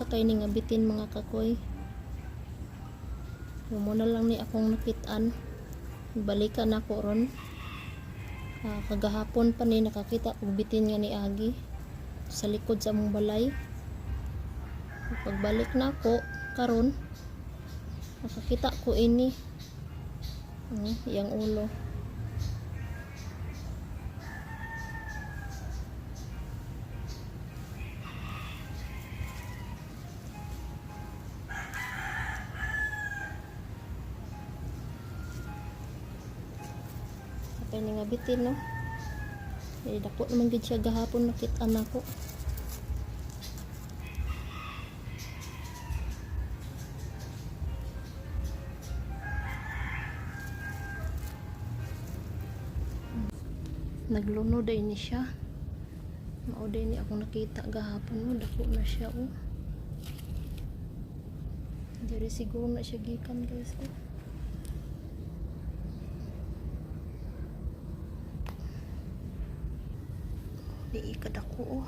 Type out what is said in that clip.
sa kay nga bitin mga kakoy. Yung muna lang ni akong nakitaan balikan ako ron. Ah, kagahapon pa ni nakakita og bitin nga ni Agi. Sa likod sa among balay. Pagbalik na ako karon nakakita ko ini. Hmm, yang ulo Ni nga bitin no. Eh, dako naman gid siya gahapon nakita na. Nagluno day ni siya. Mao day ni ako nakita gahapon mo dako na siya oh. Diri siguro na siya gikan guys. Oh. Di ikad ako oh.